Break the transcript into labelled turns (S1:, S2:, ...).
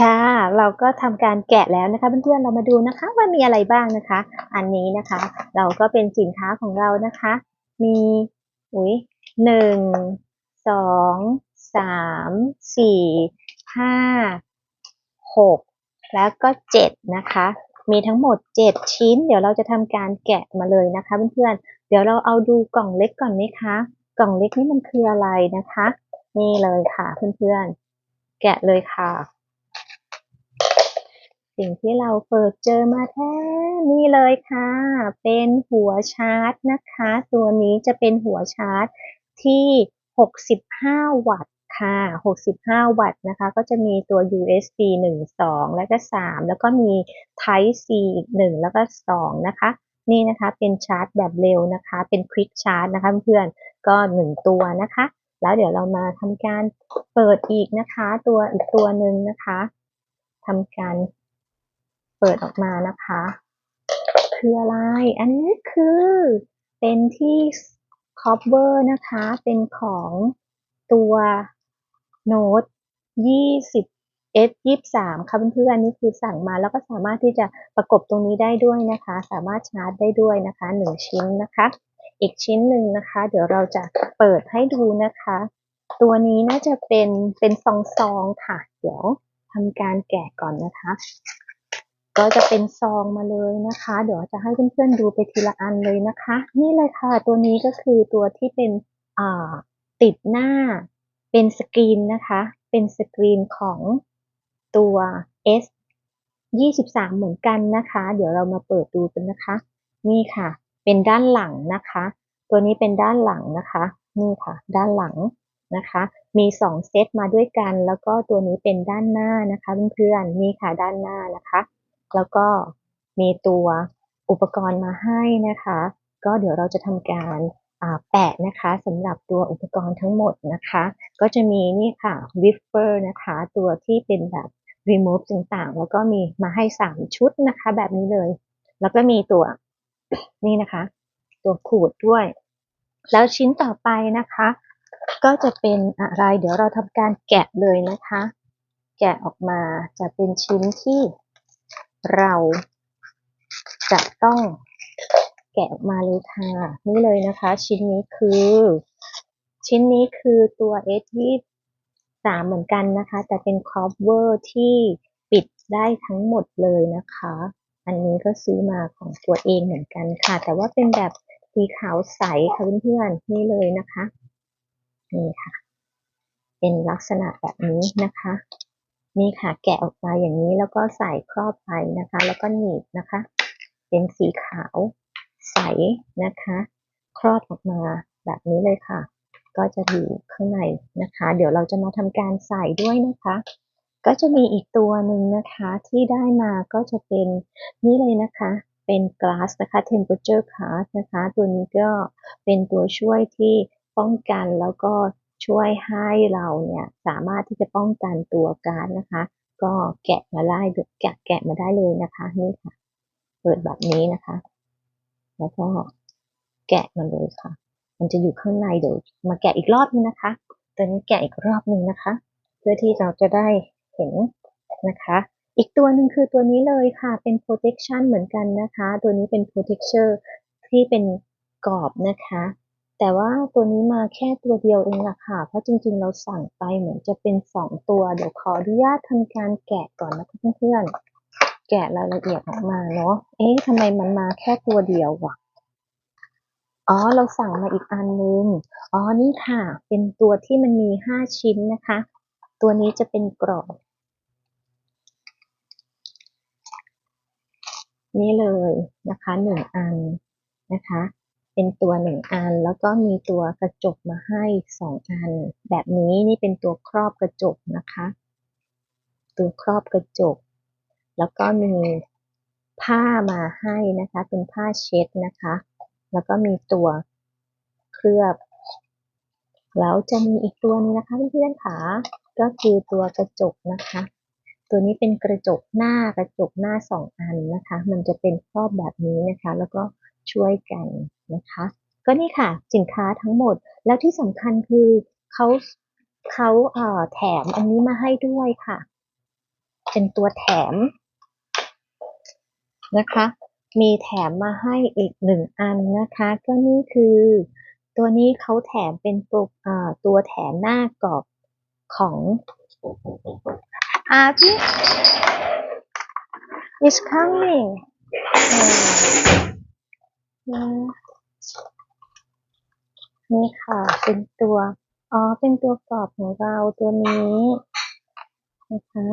S1: ค่ะ เราก็ทำการแกะแล้วนะคะเพื่อนๆเรามาดูนะคะว่ามีอะไรบ้างนะคะ อันนี้นะคะ เราก็เป็นสินค้าของเรานะคะ มีอุ้ยหนึ่งสองสามสี่ห้าหกแล้วก็เจ็ดนะคะ มีทั้งหมดเจ็ดชิ้น เดี๋ยวเราจะทำการแกะมาเลยนะคะเพื่อนๆเดี๋ยวเราเอาดูกล่องเล็กก่อนไหมคะ กล่องเล็กนี่มันคืออะไรนะคะ นี่เลยค่ะเพื่อนๆแกะเลยค่ะ สิ่งที่เราเปิดเจอมาแท้นี่เลยค่ะ เป็นหัวชาร์จนะคะ ตัวนี้จะเป็นหัวชาร์จที่ 65 วัตต์ค่ะ 65 วัตต์นะคะ ก็จะมีตัว USB 1 2 แล้วก็ 3 แล้วก็มี Type C อีก 1 แล้วก็ 2 นะคะ นี่นะคะเป็นชาร์จแบบเร็วนะคะ เป็น Quick Charge นะคะเพื่อนก็ 1 ตัวนะคะ แล้วเดี๋ยวเรามาทำการเปิดอีกนะคะ ตัวอีกตัวหนึ่งนะคะทำการ ปิดออกมานะคะ คืออะไร อันนี้คือเป็นที่ cover นะคะ เป็นของตัวโน้ต20 S 23ค่ะเพื่อนๆนี่คือสั่งมาแล้วก็สามารถที่จะประกบตรงนี้ได้ด้วยนะคะ สามารถชาร์จได้ด้วยนะคะ1ชิ้นนะคะ อีกชิ้นหนึ่งนะคะ เดี๋ยวเราจะเปิดให้ดูนะคะ ตัวนี้น่าจะเป็นเป็นซองๆค่ะ เดี๋ยวทำการแกะก่อนนะคะ ก็จะเป็นซองมาเลยนะคะ เดี๋ยวจะให้เพื่อนๆดูไปทีละอันเลยนะคะ นี่เลยค่ะ ตัวนี้ก็คือตัวที่เป็นอ่าติดหน้าเป็นสกรีนนะคะ เป็นสกรีนของตัว S 23 เหมือนกันนะคะ เดี๋ยวเรามาเปิดดูกันนะคะ นี่ค่ะ เป็นด้านหลังนะคะ ตัวนี้เป็นด้านหลังนะคะ นี่ค่ะ ด้านหลังนะคะ มีสองเซตมาด้วยกัน แล้วก็ตัวนี้เป็นด้านหน้านะคะเพื่อนๆนี่ค่ะด้านหน้านะคะ แล้วก็มีตัวอุปกรณ์มาให้นะคะ ก็เดี๋ยวเราจะทำการแปะนะคะสำหรับตัวอุปกรณ์ทั้งหมดนะคะ ก็จะมีนี่ค่ะ whisper นะคะ ตัวที่เป็นแบบ remove ต่างๆ แล้วก็มีมาให้ 3 ชุดนะคะ แบบนี้เลย แล้วก็มีตัวนี่นะคะ ตัวขูดด้วย แล้วชิ้นต่อไปนะคะ ก็จะเป็นอะไร เดี๋ยวเราทำการแกะเลยนะคะ แกะออกมาจะเป็นชิ้นที่ เราจะต้องแกะออกมาเลยค่ะ นี่เลยนะคะ ชิ้นนี้คือ ชิ้นนี้คือตัว S 2 3เหมือนกันนะคะ แต่เป็น cover ที่ปิดได้ทั้งหมดเลยนะคะ อันนี้ก็ซื้อมาของตัวเองเหมือนกันค่ะ แต่ว่าเป็นแบบสีขาวใสค่ะเพื่อนๆนี่เลยนะคะ นี่ค่ะ เป็นลักษณะแบบนี้นะคะ นี่ค่ะแกะออกมาอย่างนี้แล้วก็ใส่ครอบไปนะคะ แล้วก็หนีบนะคะ เป็นสีขาวใสนะคะ ครอบออกมาแบบนี้เลยค่ะ ก็จะอยู่ข้างในนะคะ เดี๋ยวเราจะมาทำการใส่ด้วยนะคะ ก็จะมีอีกตัวหนึ่งนะคะที่ได้มาก็จะเป็นนี่เลยนะคะเป็น glass นะคะ temperature glass นะคะ ตัวนี้ก็เป็นตัวช่วยที่ป้องกันแล้วก็ ช่วยให้เราเนี่ยสามารถที่จะป้องกันตัวการนะคะ ก็แกะมาได้แกะแกะมาได้เลยนะคะนี่ค่ะ เปิดแบบนี้นะคะ แล้วก็แกะมาเลยค่ะ มันจะอยู่ข้างในเดี๋ยวมาแกะอีกรอบนึงนะคะตัวนี้แกะอีกรอบนึงนะคะ เพื่อที่เราจะได้เห็นนะคะ อีกตัวหนึ่งคือตัวนี้เลยค่ะ เป็น protection เหมือนกันนะคะ ตัวนี้เป็น protection ที่เป็นกรอบนะคะ แต่ว่าตัวนี้มาแค่ตัวเดียวเองล่ะค่ะ เพราะจริงๆ เราสั่งไปเหมือนจะเป็นสองตัว เดี๋ยวขออนุญาตทำการแกะก่อนนะคะเพื่อนๆ แกะรายละเอียดออกมาเนาะ เอ๊ะทำไมมันมาแค่ตัวเดียววะอ๋อ เราสั่งมาอีกอันนึง อ๋อ นี่ค่ะ เป็นตัวที่มันมีห้าชิ้นนะคะ ตัวนี้จะเป็นกรอบ นี่เลยนะคะหนึ่งอันนะคะ เป็นตัวหนึ่งอัน แล้วก็มีตัวกระจกมาให้สองอัน แบบนี้นี่เป็นตัวครอบกระจกนะคะ ตัวครอบกระจก แล้วก็มีผ้ามาให้นะคะ เป็นผ้าเช็ดนะคะ แล้วก็มีตัวเคลือบ แล้วจะมีอีกตัวนึงนะคะเพื่อนๆค่ะก็คือตัวกระจกนะคะ ตัวนี้เป็นกระจกหน้ากระจกหน้าสองอันนะคะ มันจะเป็นครอบแบบนี้นะคะ แล้วก็ ช่วยกันนะคะ ก็นี่ค่ะสินค้าทั้งหมด แล้วที่สำคัญคือเขาเขาเอ่อแถมอันนี้มาให้ด้วยค่ะ เป็นตัวแถมนะคะ มีแถมมาให้อีกหนึ่งอันนะคะ ก็นี่คือตัวนี้เขาแถมเป็นตัวอ่าตัวแถมหน้ากรอบของอาพี่ is coming นี่ค่ะ เป็นตัว อ๋อ เป็นตัวกรอบของเราตัวนี้นะคะ